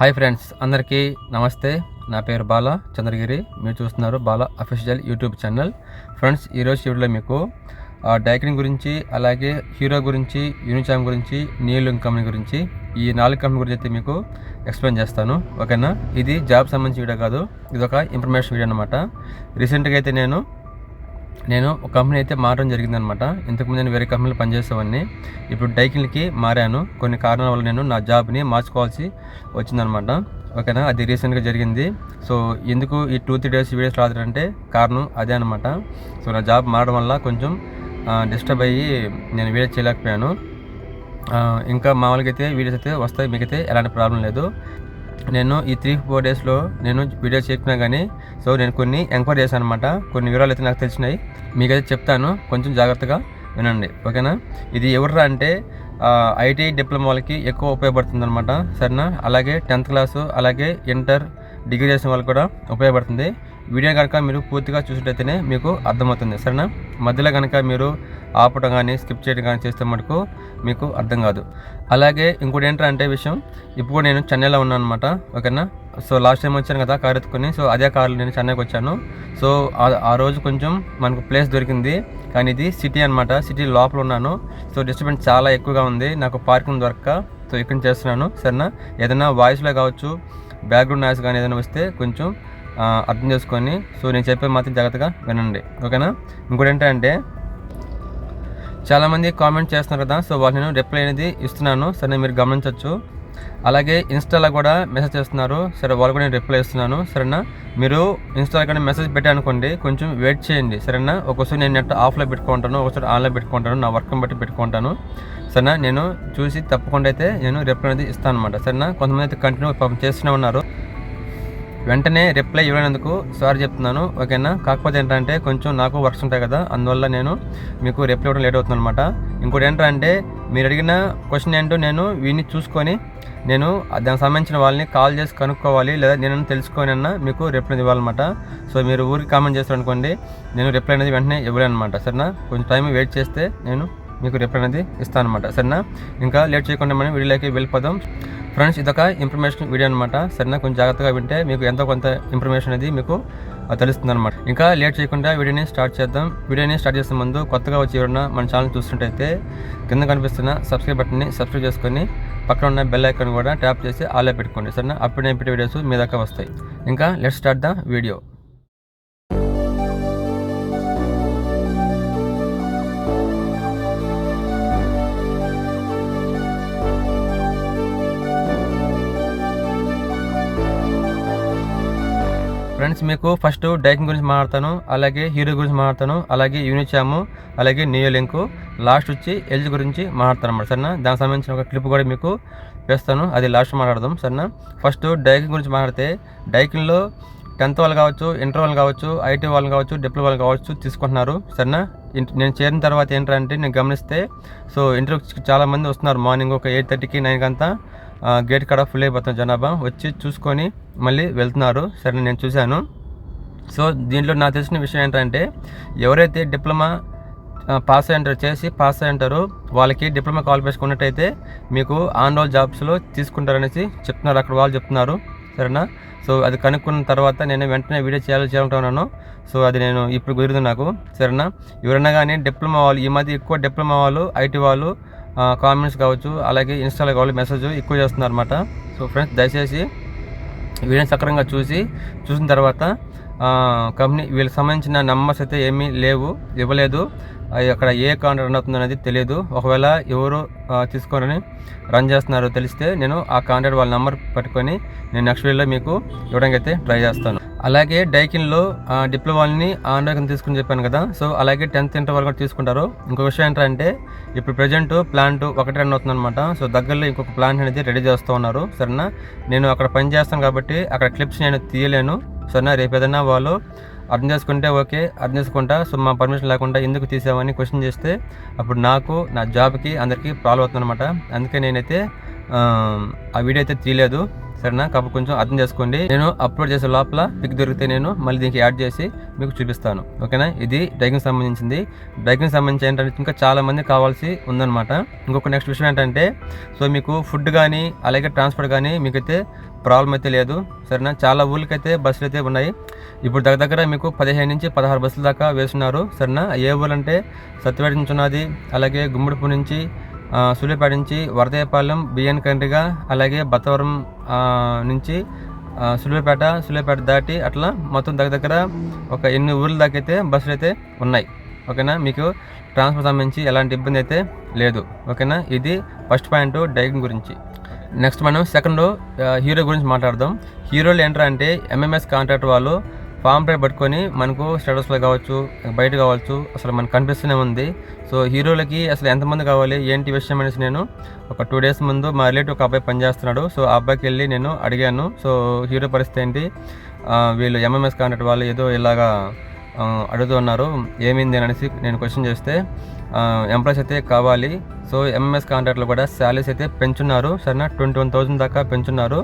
Hi friends అందరికీ నమస్తే. నా పేరు బాల చంద్రగిరి. మీరు చూస్తున్నారు Bala official YouTube channel friends ఈరోజు వీడియోలో మీకు డైకింగ్ గురించి అలాగే హీరో గురించి యూనిచామ్ గురించి నీలింగ్ కంపెనీ గురించి ఈ నాలుగు కంపెనీ గురించి అయితే మీకు ఎక్స్ప్లెయిన్ చేస్తాను. ఓకేనా? ఇది జాబ్ సంబంధించిన వీడియో కాదు. ఇది ఒక ఇన్ఫర్మేషన్ వీడియో అనమాట రీసెంట్గా అయితే నేను నేను ఒక కంపెనీ అయితే మారడం జరిగిందనమాట. ఇంతకుముందు నేను వేరే కంపెనీలో పనిచేసేవాడిని. ఇప్పుడు డైకిల్కి మారాను. కొన్ని కారణాల వల్ల నేను నా జాబ్ని మార్చుకోవాల్సి వచ్చిందనమాట. ఓకేనా? అది రీసెంట్గా జరిగింది. సో ఎందుకు ఈ టూ త్రీ డేస్ వీడియోస్ రాదంటే కారణం అదే అనమాట. సో నా జాబ్ మారడం వల్ల కొంచెం డిస్టర్బ్ అయ్యి నేను వీడియో చేయలేకపోయాను. ఇంకా మామూలుగా అయితే వీడియోస్ అయితే వస్తాయి. మీకైతే ఎలాంటి ప్రాబ్లం లేదు. నేను ఈ త్రీ ఫోర్ డేస్లో నేను వీడియో చెప్పినా కానీ సో నేను కొన్ని ఎంక్వైరీ చేశాను అనమాట కొన్ని వివరాలు అయితే నాకు తెలిసినాయి. మీకైతే చెప్తాను. కొంచెం జాగ్రత్తగా వినండి. ఓకేనా? ఇది ఎవర్రా అంటే ఐటీ డిప్లొమా వాళ్ళకి ఎక్కువ ఉపయోగపడుతుంది అనమాట సరేనా? అలాగే టెన్త్ క్లాసు అలాగే ఇంటర్ డిగ్రీ చేసిన వాళ్ళకి కూడా ఉపయోగపడుతుంది. వీడియో కనుక మీరు పూర్తిగా చూసినట్టయితేనే మీకు అర్థమవుతుంది సరేనా? మధ్యలో కనుక మీరు ఆపటం కానీ స్కిప్ చేయడం కానీ చేస్తే మటుకు మీకు అర్థం కాదు. అలాగే ఇంకోటి ఏంటంటే విషయం ఇప్పుడు నేను చెన్నైలో ఉన్నాను అనమాట ఓకేనా? సో లాస్ట్ టైం వచ్చాను కదా కార్ ఎత్తుకొని సో అదే కార్లో నేను చెన్నైకి వచ్చాను. సో ఆ- రోజు కొంచెం మనకు ప్లేస్ దొరికింది కానీ ఇది సిటీ అనమాట సిటీ లోపల ఉన్నాను. సో డిస్టర్బెన్స్ చాలా ఎక్కువగా ఉంది నాకు పార్కింగ్ దొరక సో ఇక్కడ చేస్తున్నాను సరేనా? ఏదైనా వాయిస్లో కావచ్చు బ్యాక్గ్రౌండ్ నాయిస్ కానీ ఏదైనా వస్తే కొంచెం అర్థం చేసుకొని సో నేను చెప్పే మాత్రం జాగ్రత్తగా వినండి. ఓకేనా? ఇంకోటి ఏంటంటే చాలామంది కామెంట్ చేస్తున్నారు కదా సో వాళ్ళు నేను రిప్లై అనేది ఇస్తున్నాను. సరే మీరు గమనించవచ్చు అలాగే ఇన్స్టాలో కూడా మెసేజ్ చేస్తున్నారు. సరే వాళ్ళు కూడా నేను రిప్లై ఇస్తున్నాను. సరేనా? మీరు ఇన్స్టాలో కానీ మెసేజ్ పెట్టానుకోండి కొంచెం వెయిట్ చేయండి. సరేనా? ఒకసారి నేను నెట్ ఆఫ్లో పెట్టుకుంటాను ఒకసారి ఆన్లో పెట్టుకుంటాను నా వర్క్ని బట్టి పెట్టుకుంటాను. సరేనా? నేను చూసి తప్పకుండా అయితే నేను రిప్లై అనేది ఇస్తాను అనమాట సరేనా? కొంతమంది అయితే కంటిన్యూ చేస్తూనే ఉన్నారు. వెంటనే రిప్లై ఇవ్వనందుకు సారీ చెప్తున్నాను ఓకేనా? కాకపోతే ఏంటంటే కొంచెం నాకు వర్క్స్ ఉంటాయి కదా అందువల్ల నేను మీకు రిప్లై ఇవ్వడం లేట్ అవుతుంది అనమాట ఇంకోటి ఏంటంటే మీరు అడిగిన క్వశ్చన్ ఏంటో నేను వీని చూసుకొని నేను దానికి సంబంధించిన వాళ్ళని కాల్ చేసి కనుక్కోవాలి లేదా నేను తెలుసుకొని అన్న మీకు రిప్లై ఇవ్వాలన్నమాట. సో మీరు ఊరికి కామెంట్ చేస్తారు అనుకోండి నేను రిప్లై అనేది వెంటనే ఇవ్వలేను అనమాట సరేనా? కొంచెం టైం వెయిట్ చేస్తే నేను మీకు రిప్లై అనేది ఇస్తాను అనమాట సరేనా? ఇంకా లేట్ చేయకుండా మనం వీడియోలోకి వెళ్ళిపోదాం. ఫ్రెండ్స్ ఇదొక ఇన్ఫర్మేషన్ వీడియో అనమాట సరేనా? కొంచెం జాగ్రత్తగా వింటే మీకు ఎంతో కొంత ఇన్ఫర్మేషన్ అనేది మీకు తెలుస్తుంది అనమాట ఇంకా లేట్ చేయకుండా వీడియోని స్టార్ట్ చేద్దాం. వీడియోని స్టార్ట్ చేసే ముందు కొత్తగా వచ్చి ఎవరన్నా మన ఛానల్ చూస్తుంటైతే కింద కనిపిస్తున్న సబ్స్క్రైబ్ బటన్ని సబ్స్క్రైబ్ చేసుకొని పక్కన ఉన్న బెల్ ఐకాన్ కూడా ట్యాప్ చేసి ఆలో పెట్టుకోండి సరేనా? అప్పుడు నేను పెట్టే వీడియోస్ మీ దాకా వస్తాయి. ఇంకా let start the video friends మీకు ఫస్ట్ డైకింగ్ గురించి మాట్లాడతాను అలాగే హీరో గురించి మాట్లాడతాను అలాగే యూనిచాము అలాగే నియో లింకు లాస్ట్ వచ్చి ఎల్జీ గురించి మాట్లాడతాను అన్నమాట సరేనా? దానికి సంబంధించిన ఒక క్లిప్ కూడా మీకు వేస్తాను అది లాస్ట్ మాట్లాడదాం సరేనా? ఫస్ట్ డైకింగ్ గురించి మాట్లాడితే డైకింగ్లో టెన్త్ వాళ్ళు కావచ్చు ఇంటర్ వాళ్ళు కావచ్చు ఐటీ వాళ్ళు కావచ్చు డిప్లొమా వాళ్ళు కావచ్చు తీసుకుంటున్నారు సరేనా? నేను చేరిన తర్వాత ఏంటంటే నేను గమనిస్తే సో ఇంటర్వ్యూకి చాలా మంది వస్తున్నారు మార్నింగ్ ఒక ఎయిట్ థర్టీకి నైన్కి అంతా గేట్ కాడ ఫుల్ అయిపోతుంది జనాభా. వచ్చి చూసుకొని మళ్ళీ వెళ్తున్నారు. సరే నేను చూశాను. సో దీంట్లో నాకు తెలిసిన విషయం ఏంటంటే ఎవరైతే డిప్లొమా పాస్ అయి ఉంటారు చేసి పాస్ అయి ఉంటారు వాళ్ళకి డిప్లొమా క్వాలిఫికేషన్ ఉన్నట్టయితే మీకు ఆన్ రోల్ జాబ్స్లో తీసుకుంటారనేసి చెప్తున్నారు. అక్కడ వాళ్ళు చెప్తున్నారు. సరేనా? సో అది కనుక్కున్న తర్వాత నేను వెంటనే వీడియో చేయాలి చేయాలంటున్నాను సో అది నేను ఇప్పుడు కుదిరింది నాకు. సరేనా? ఎవరైనా కానీ డిప్లొమా వాళ్ళు ఈ మధ్య ఎక్కువ డిప్లొమా వాళ్ళు ఐటీ వాళ్ళు కామెంట్స్ కావచ్చు అలాగే ఇన్స్టాలో కావాలి మెసేజ్ ఎక్కువ చేస్తున్నారు అనమాట సో ఫ్రెండ్స్ దయచేసి వీడియోని సక్రంగా చూసి చూసిన తర్వాత కంపెనీ వీళ్ళకి సంబంధించిన నెంబర్స్ అయితే ఏమీ లేవు ఇవ్వలేదు. అక్కడ ఏ కాంట్రాక్ట్ రన్ అవుతుంది అనేది తెలియదు. ఒకవేళ ఎవరు తీసుకోరని రన్ చేస్తున్నారో తెలిస్తే నేను ఆ కాంట్రాక్ట్ వాళ్ళ నెంబర్ పట్టుకొని నేను నెక్స్ట్ వీడియోలో మీకు ఇవ్వడానికి అయితే ట్రై చేస్తాను. అలాగే డైకిన్లో డిప్లొమాని ఆన్లైన్ తీసుకుని చెప్పాను కదా. సో అలాగే టెన్త్ ఇంటర్ వాళ్ళు కూడా తీసుకుంటారు. ఇంకో విషయం ఏంటంటే ఇప్పుడు ప్రజెంట్ ప్లాంట్ ఒకటి రన్ అవుతుంది అనమాట సో దగ్గరలో ఇంకొక ప్లాంట్ అనేది రెడీ చేస్తూ ఉన్నారు. సరేనా? నేను అక్కడ పని చేస్తాను కాబట్టి అక్కడ క్లిప్స్ నేను తీయలేను. సరేనా? రేపు ఏదైనా వాళ్ళు అర్థం చేసుకుంటే ఓకే అర్థం చేసుకుంటా. సో మా పర్మిషన్ లేకుండా ఎందుకు తీసామని క్వశ్చన్ చేస్తే అప్పుడు నాకు నా జాబ్కి అందరికీ ప్రాబ్లం అవుతుంది అనమాట అందుకే నేనైతే ఆ, వీడియో అయితే తీయలేదు. సరేనా? కాబట్టి కొంచెం అర్థం చేసుకోండి. నేను అప్లోడ్ చేసే లోపల పిక్ దొరికితే నేను మళ్ళీ దీనికి యాడ్ చేసి మీకు చూపిస్తాను. ఓకేనా? ఇది బైకింగ్ సంబంధించింది. బైకింగ్ సంబంధించి ఏంటంటే ఇంకా చాలా మంది కావాల్సి ఉందన్నమాట. ఇంకొక నెక్స్ట్ విషయం ఏంటంటే సో మీకు ఫుడ్ కానీ అలాగే ట్రాన్స్పోర్ట్ కానీ మీకైతే ప్రాబ్లం అయితే లేదు. సరేనా? చాలా ఊళ్ళకైతే బస్సులు అయితే ఉన్నాయి. ఇప్పుడు దగ్గర దగ్గర మీకు పదిహేను నుంచి పదహారు బస్సుల దాకా వేస్తున్నారు. సరేనా? ఏ ఊరు అంటే సత్యవేట నుంచి ఉన్నది అలాగే గుమ్మడిపూ నుంచి సూర్యాపేట నుంచి వరదయపాలెం బిఎన్ కండ్రిగా అలాగే బత్తవరం నుంచి ఆ, సులేపేట దాటి అట్లా మొత్తం దగ్గర దగ్గర ఒక ఎన్ని ఊర్ల దాకా అయితే బస్సులు అయితే ఉన్నాయి. ఓకేనా? మీకు ట్రాన్స్పోర్ట్ సంబంధించి ఎలాంటి ఇబ్బంది అయితే లేదు. ఓకేనా? ఇది ఫస్ట్ పాయింట్ డైకింగ్ గురించి. నెక్స్ట్ మనం సెకండ్ హీరో గురించి మాట్లాడదాం. హీరోలు ఏంటంటే ఎంఎంఎస్ కాంట్రాక్ట్ వాళ్ళు ఫామ్ ప్లేట్ పట్టుకొని మనకు స్టేటస్లో కావచ్చు బయట కావచ్చు అసలు మనకు కనిపిస్తూనే ఉంది. సో హీరోలకి అసలు ఎంతమంది కావాలి ఏంటి విషయం అనేసి నేను ఒక టూ డేస్ ముందు మా రిలేటివ్ ఒక అబ్బాయి పనిచేస్తున్నాడు. సో ఆ అబ్బాయికి వెళ్ళి నేను అడిగాను. సో హీరో పరిస్థితి ఏంటి? వీళ్ళు ఎంఎంఎస్ కాంట్రాక్ట్ వాళ్ళు ఏదో ఇలాగా అడుగుతున్నారు ఏమైంది అనేసి నేను క్వశ్చన్ చేస్తే ఎంప్లాయీస్ అయితే కావాలి. సో ఎంఎంఎస్ కాంట్రాక్ట్లో కూడా శాలరీస్ అయితే పెంచున్నారు. సరేనా? ట్వంటీ వన్ థౌసండ్ దాకా పెంచున్నారు.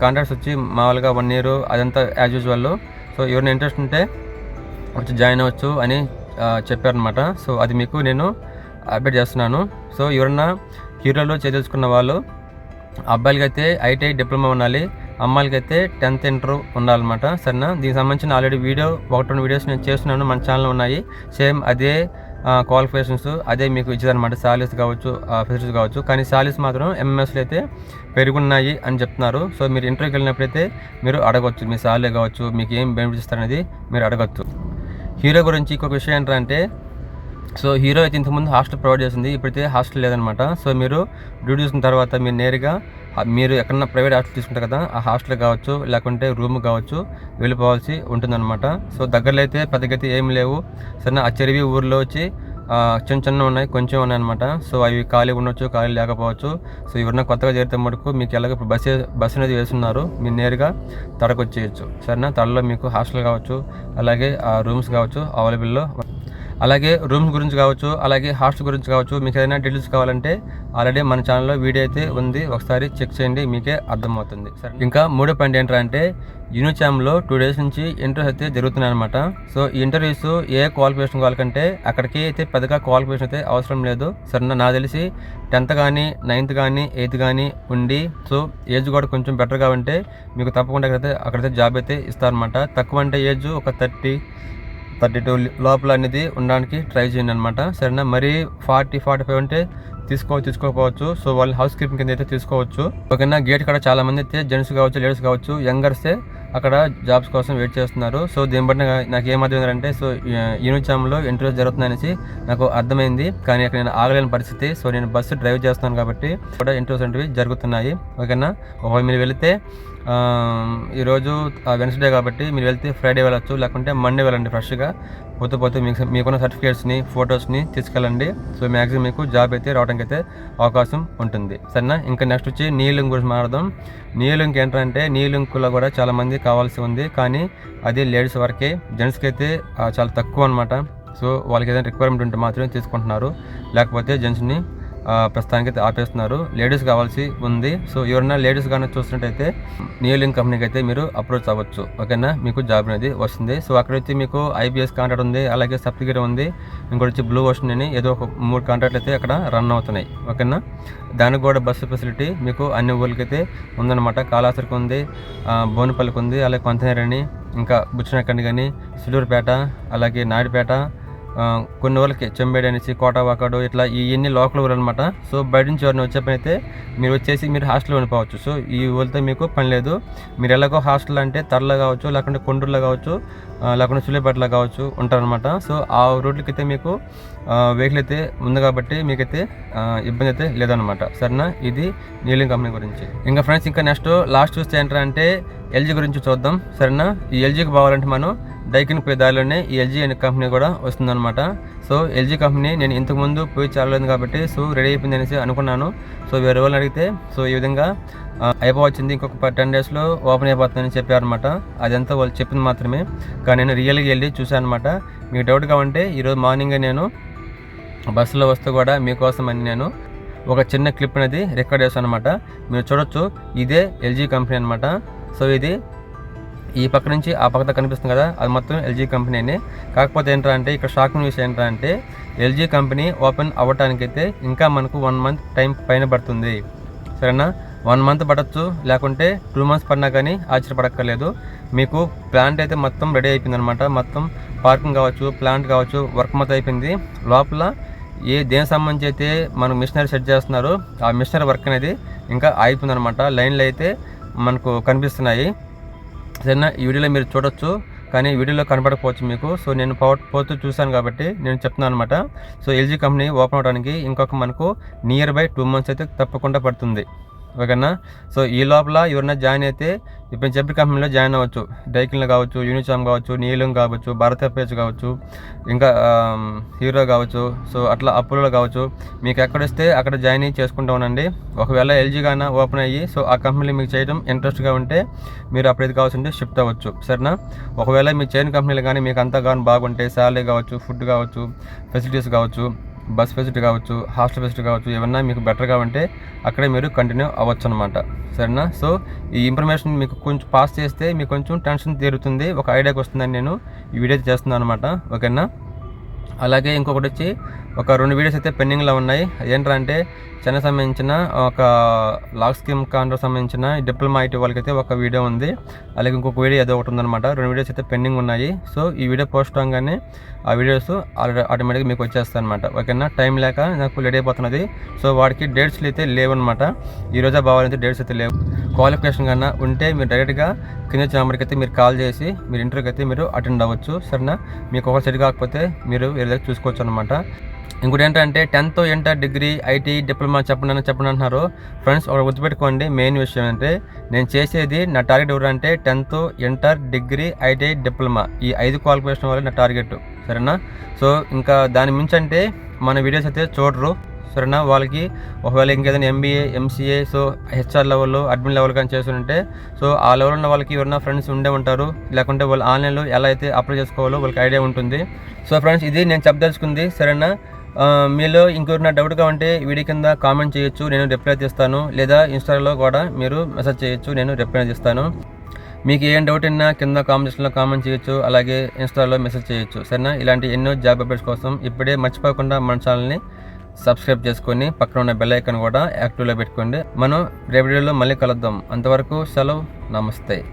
కాంట్రాక్ట్స్ వచ్చి మామూలుగా వన్ ఇయర్ అదంతా యాజ్ యూజువల్ సో ఎవరైనా ఇంట్రెస్ట్ ఉంటే వచ్చి జాయిన్ అవ్వచ్చు అని చెప్పారనమాట సో అది మీకు నేను అప్డేట్ చేస్తున్నాను. సో ఎవరన్నా హీరోలో చేదలుచుకున్న వాళ్ళు అబ్బాయిలకి అయితే ఐటీఐ డిప్లొమా ఉండాలి అమ్మాయిలకి అయితే టెన్త్ ఇంటర్ ఉండాలన్నమాట. సరేనా? దీనికి సంబంధించిన ఆల్రెడీ వీడియో ఒకటి రెండు వీడియోస్ నేను చేస్తున్నాను మన ఛానల్లో ఉన్నాయి. సేమ్ అదే క్వాలిఫికేషన్స్ అదే మీకు ఇచ్చేదన్నమాట. సాలీస్ కావచ్చు ఫెసిలిటీస్ కావచ్చు. కానీ సాలీస్ మాత్రం ఎంఎస్లు అయితే పెరుగున్నాయి అని చెప్తున్నారు. సో మీరు ఇంటర్వ్యూకి వెళ్ళినప్పుడైతే మీరు అడగవచ్చు మీ శాలరీ కావచ్చు మీకు ఏం బెనిఫిట్స్ ఇస్తారనేది మీరు అడగచ్చు. హీరో గురించి ఇంకొక విషయం ఏంటంటే సో హీరో అయితే ఇంతకుముందు హాస్టల్ ప్రొవైడ్ చేసింది. ఇప్పుడైతే హాస్టల్ లేదనమాట సో మీరు డ్యూటీ చూసిన తర్వాత మీరు నేరుగా మీరు ఎక్కడన్నా ప్రైవేట్ హాస్టల్ తీసుకుంటారు కదా ఆ హాస్టల్ కావచ్చు లేకుంటే రూమ్ కావచ్చు వెళ్ళిపోవాల్సి ఉంటుందన్నమాట. సో దగ్గరలో అయితే పెద్దగైతే ఏం లేవు. సరే ఆ చెరివి ఊర్లో వచ్చి చిన్న చిన్న ఉన్నాయి కొంచెం ఉన్నాయి అనమాట సో అవి ఖాళీ ఉండొచ్చు ఖాళీ లేకపోవచ్చు. సో ఎవరన్నా కొత్తగా చేరితే మటుకు మీకు ఎలాగ ఇప్పుడు బస్సు బస్సు అనేది వేస్తున్నారు. మీరు నేరుగా తడకొచ్చేయచ్చు. సరేనా? తడలో మీకు హాస్టల్ కావచ్చు అలాగే ఆ రూమ్స్ కావచ్చు అవైలబుల్లో అలాగే రూమ్స్ గురించి కావచ్చు అలాగే హాస్టల్ గురించి కావచ్చు మీకు ఏదైనా డీటెయిల్స్ కావాలంటే ఆల్రెడీ మన ఛానల్లో వీడియో అయితే ఉంది. ఒకసారి చెక్ చేయండి మీకే అర్థమవుతుంది. సరే. ఇంకా మూడో పాయింట్ ఏంటంటే యూనిచామ్లో టూ డేస్ నుంచి ఇంటర్వ్యూస్ అయితే జరుగుతున్నాయి అనమాట సో ఈ ఇంటర్వ్యూస్ ఏ క్వాలిఫికేషన్ కావాలంటే అక్కడికి అయితే పెద్దగా క్వాలిఫికేషన్ అయితే అవసరం లేదు. సరేనా నాకు తెలిసి టెన్త్ కానీ నైన్త్ కానీ ఎయిత్ కానీ ఉండి సో ఏజ్ కూడా కొంచెం బెటర్గా ఉంటే మీకు తప్పకుండా అక్కడైతే అక్కడైతే జాబ్ అయితే ఇస్తారనమాట తక్కువ అంటే ఏజ్ ఒక థర్టీ థర్టీ టూ లోపల అనేది ఉండడానికి ట్రై చేయండి అనమాట సరేనా? మరీ ఫార్టీ ఫార్టీ ఫైవ్ అంటే తీసుకోవచ్చు తీసుకోకపోవచ్చు. సో వాళ్ళు హౌస్ కీపింగ్ కింద అయితే తీసుకోవచ్చు. ఓకేనా? గేట్ కాడ చాలా మంది అయితే జెంట్స్ కావచ్చు లేడీస్ కావచ్చు యంగర్సే అక్కడ జాబ్స్ కోసం వెయిట్ చేస్తున్నారు. సో దీన్ని బట్టి నాకు- ఏమర్థమైందంటే సో యూనిచామ్లో ఇంటర్వ్యూస్ జరుగుతున్నాయనేసి నాకు అర్థమైంది. కానీ అక్కడ నేను ఆగలేని పరిస్థితి. సో నేను బస్సు డ్రైవ్ చేస్తున్నాను కాబట్టి కూడా ఇంటర్వ్యూస్ అనేవి జరుగుతున్నాయి. ఓకేనా? ఒకవేళ మీరు వెళితే ఆ, ఈరోజు వెన్స్డే కాబట్టి మీరు వెళ్తే ఫ్రైడే వెళ్ళొచ్చు. లేకుంటే మండే వెళ్ళండి ఫ్రెష్గా. పోతే పోతే మీకు మీకున్న సర్టిఫికేట్స్ని ఫొటోస్ని తీసుకెళ్ళండి. సో మ్యాక్సిమం మీకు జాబ్ అయితే రావడానికి అయితే అవకాశం ఉంటుంది. సరేనా? ఇంకా నెక్స్ట్ వచ్చి నీలింగ్ గురించి మాట్లాడదాం. నీలింక్ ఏంటంటే నీలింకులో కూడా చాలామంది అనేది కావాల్సి ఉంది కానీ అది లేడీస్ వరకే. జెంట్స్కి అయితే చాలా తక్కువ అనమాట సో వాళ్ళకి ఏదైనా రిక్వైర్మెంట్ ఉంటే మాత్రమే తీసుకుంటున్నారు. లేకపోతే జెంట్స్ని ప్రస్తుతానికి అయితే ఆపేస్తున్నారు. లేడీస్ కావాల్సి ఉంది. సో ఎవరైనా లేడీస్ కానీ చూసినట్టయితే నియోలింగ్ కంపెనీకి అయితే మీరు అప్రోచ్ అవ్వచ్చు. ఓకేనా? మీకు జాబ్ అనేది వస్తుంది. సో అక్కడ వచ్చి మీకు ఐబీఎస్ కాంట్రాక్ట్ ఉంది అలాగే సప్తిగిరి ఉంది ఇంకోటి వచ్చి బ్లూ ఓషన్ అని ఏదో ఒక మూడు కాంట్రాక్ట్లు అయితే అక్కడ రన్ అవుతున్నాయి. ఓకేనా? దానికి కూడా బస్సు ఫెసిలిటీ మీకు అన్ని ఊళ్ళకైతే ఉందన్నమాట. కాళాసరికి ఉంది బోనపల్లికి ఉంది అలాగే కొంతనేరని అని ఇంకా బుచ్చినకండి కానీ సులూరుపేట అలాగే నాయుడుపేట కొన్ని ఊళ్ళకి చెంబేడి అనేసి కోటవాకాడు ఇట్లా ఇవన్నీ లోకల్ ఊరు అనమాట సో బయట నుంచి ఎవరైనా వచ్చే పని అయితే మీరు వచ్చేసి మీరు హాస్టల్లో ఉండిపోవచ్చు. సో ఈ ఊళ్ళతో మీకు పని లేదు. మీరు ఎలాగో హాస్టల్ అంటే తర్రలో కావచ్చు లేకుంటే కొండూరులో కావచ్చు లేకుంటే సులేపేటలో కావచ్చు ఉంటారనమాట సో ఆ రూట్లకి అయితే మీకు వెహికల్ అయితే ఉంది కాబట్టి మీకైతే ఇబ్బంది అయితే లేదనమాట సరేనా? ఇది నీలింగ్ కంపెనీ గురించి. ఇంకా ఫ్రెండ్స్ ఇంకా నెక్స్ట్ లాస్ట్ చూస్తే ఏంటంటే ఎల్జీ గురించి చూద్దాం. సరేనా? ఈ ఎల్జీకి పోవాలంటే మనం డైకిన్ పోయే దారిలోనే ఈ ఎల్జీ అనే కంపెనీ కూడా వస్తుందన్నమాట. సో ఎల్జీ కంపెనీ నేను ఇంతకుముందు పోయి చాలలేదు కాబట్టి సో రెడీ అయిపోయింది అనేసి అనుకున్నాను. సో వేరే వాళ్ళని అడిగితే సో ఈ విధంగా అయిపోవచ్చింది ఇంకొక టెన్ డేస్లో ఓపెన్ అయిపోతుందని చెప్పారనమాట అదంతా వాళ్ళు చెప్పింది మాత్రమే. కానీ నేను రియల్గా వెళ్ళి చూశాను అనమాట మీకు డౌట్గా ఉంటే ఈరోజు మార్నింగే నేను బస్సులో వస్తూ కూడా మీకోసం అని నేను ఒక చిన్న క్లిప్ అనేది రికార్డ్ చేస్తాను అనమాట మీరు చూడొచ్చు ఇదే ఎల్జీ కంపెనీ అనమాట సో ఇది ఈ పక్క నుంచి ఆ పక్కన కనిపిస్తుంది కదా అది మొత్తం ఎల్జీ కంపెనీనే. కాకపోతే ఏంటంటే ఇక్కడ షాకింగ్ విషయం ఏంటంటే ఎల్జీ కంపెనీ ఓపెన్ అవ్వటానికైతే ఇంకా మనకు వన్ మంత్ టైం పైన పడుతుంది. సరేనా? వన్ మంత్ పడవచ్చు లేకుంటే టూ మంత్స్ పడినా కానీ ఆశ్చర్యపడక్కర్లేదు మీకు ప్లాంట్ అయితే మొత్తం రెడీ అయిపోయింది అనమాట మొత్తం పార్కింగ్ కావచ్చు ప్లాంట్ కావచ్చు వర్క్ మొత్తం అయిపోయింది. లోపల ఏ దేనికి సంబంధించి అయితే మనం మిషనరీ సెట్ చేస్తున్నారో ఆ మిషనరీ వర్క్ అనేది ఇంకా ఆగిపోయిందనమాట లైన్లు అయితే మనకు కనిపిస్తున్నాయి. సరేనా? ఈ వీడియోలో మీరు చూడొచ్చు కానీ వీడియోలో కనపడకపోవచ్చు మీకు. సో నేను పవర్ పోతూ చూశాను కాబట్టి నేను చెప్తున్నాను అనమాట సో ఎల్జీ కంపెనీ ఓపెన్ అవడానికి ఇంకొక మనకు నియర్ బై టూ మంత్స్ అయితే తప్పకుండా పడుతుంది. ఓకేనా? సో ఈ లోపల ఎవరైనా జాయిన్ అయితే ఇప్పుడు చెప్పిన కంపెనీలో జాయిన్ అవ్వచ్చు. డైకిన్లో కావచ్చు యూనిచామ్ కావచ్చు నీలం కావచ్చు భారత పేజ్ కావచ్చు ఇంకా హీరో కావచ్చు సో అట్లా అప్పులో కావచ్చు. మీకు ఎక్కడిస్తే అక్కడ జాయిన్ అయ్యి చేసుకుంటూ ఉండండి. ఒకవేళ ఎల్జీ కానీ ఓపెన్ అయ్యి సో ఆ కంపెనీలో మీకు చేయడం ఇంట్రెస్ట్గా ఉంటే మీరు అప్పుడైతే కావాల్సింటే షిఫ్ట్ అవ్వచ్చు. సరేనా? ఒకవేళ మీ చైన్ కంపెనీలు కానీ మీకు అంతా కానీ బాగుంటే శాలరీ కావచ్చు ఫుడ్ కావచ్చు ఫెసిలిటీస్ కావచ్చు బస్ ఫెసిలిటీ కావచ్చు హాస్టల్ ఫెసిలిటీ కావచ్చు ఏమన్నా మీకు బెటర్గా ఉంటే అక్కడే మీరు కంటిన్యూ అవ్వచ్చు అనమాట సరేనా? సో ఈ ఇన్ఫర్మేషన్ మీకు కొంచెం పాస్ చేస్తే మీకు కొంచెం టెన్షన్ తీరుతుంది ఒక ఐడియాకి వస్తుందని నేను ఈ వీడియో చేస్తున్నాను అనమాట ఓకేనా? అలాగే ఇంకొకటి వచ్చి ఒక రెండు వీడియోస్ అయితే పెండింగ్లో ఉన్నాయి. ఏంటంటే చెన్నై సంబంధించిన ఒక లాక్ స్కీమ్ కాంట్రా సంబంధించిన డిప్లొమా ఐటీ వాళ్ళకైతే ఒక వీడియో ఉంది. అలాగే ఇంకొక వీడియో ఏదో ఒకటి ఉందన్నమాట. రెండు వీడియోస్ అయితే పెండింగ్ ఉన్నాయి. సో ఈ వీడియో పోస్ట్ అవ్వగానే ఆ వీడియోస్ ఆటోమేటిక్గా మీకు వచ్చేస్తాయి అనమాట ఓకేనా? టైం లేక నాకు లేట్ అయిపోతున్నది. సో వాడికి డేట్స్లు అయితే లేవన్నమాట. ఈ రోజే బావాలైతే డేట్స్ అయితే లేవు. క్వాలిఫికేషన్ కన్నా ఉంటే మీరు డైరెక్ట్గా కింద నెంబర్కి అయితే మీరు కాల్ చేసి మీరు ఇంటర్వ్యూకి అయితే మీరు అటెండ్ అవ్వచ్చు. సరేనా? మీకు ఒక సెట్ కాకపోతే మీరు వేరే దగ్గర చూసుకోవచ్చు అనమాట ఇంకోటి ఏంటంటే tenth inter degree IT diploma చెప్పండి అని చెప్పండి అంటున్నారు ఫ్రెండ్స్ ఒక గుర్తుపెట్టుకోండి మెయిన్ విషయం అంటే నేను చేసేది నా టార్గెట్ ఎవరంటే tenth inter degree IT diploma. ఈ ఐదు క్వాలిఫికేషన్ వల్ల నా టార్గెట్. సరేనా? సో ఇంకా దాని మించి అంటే మన వీడియోస్ అయితే చూడరు. సరేనా? వాళ్ళకి ఒకవేళ ఇంకేదైనా ఎంబీఏ ఎంసీఏ సో హెచ్ఆర్ లెవెల్లో అడ్మిన్ లెవెల్ కానీ చేస్తుంటే సో ఆ లెవెల్ ఉన్న వాళ్ళకి ఎవరైనా ఫ్రెండ్స్ ఉండే ఉంటారు. లేకుంటే వాళ్ళు ఆన్లైన్లో ఎలా అయితే అప్లై చేసుకోవాలో వాళ్ళకి ఐడియా ఉంటుంది. సో ఫ్రెండ్స్ ఇది నేను చెప్పదలుచుకుంది. సరేనా? మీలో ఇంకొకరిన డౌట్గా ఉంటే వీడియో కింద కామెంట్ చేయొచ్చు. నేను రిప్లై చేస్తాను. లేదా ఇన్స్టాలో కూడా మీరు మెసేజ్ చేయొచ్చు. నేను రిప్లై చేస్తాను. మీకు ఏం డౌట్ ఉన్నా కింద కామెంట్ సెక్షన్లో కామెంట్ చేయొచ్చు. అలాగే ఇన్స్టాలో మెసేజ్ చేయొచ్చు. సరేనా? ఇలాంటి ఎన్నో జాబ్ అప్డేట్స్ కోసం ఇప్పుడే మర్చిపోకుండా మన ఛానల్ని సబ్స్క్రైబ్ చేసుకొని పక్కన ఉన్న బెల్ ఐకాన్ కూడా యాక్టివ్లో పెట్టుకోండి. మనం రేపు వీడియోలో మళ్ళీ కలుద్దాం. అంతవరకు సెలవు. నమస్తే.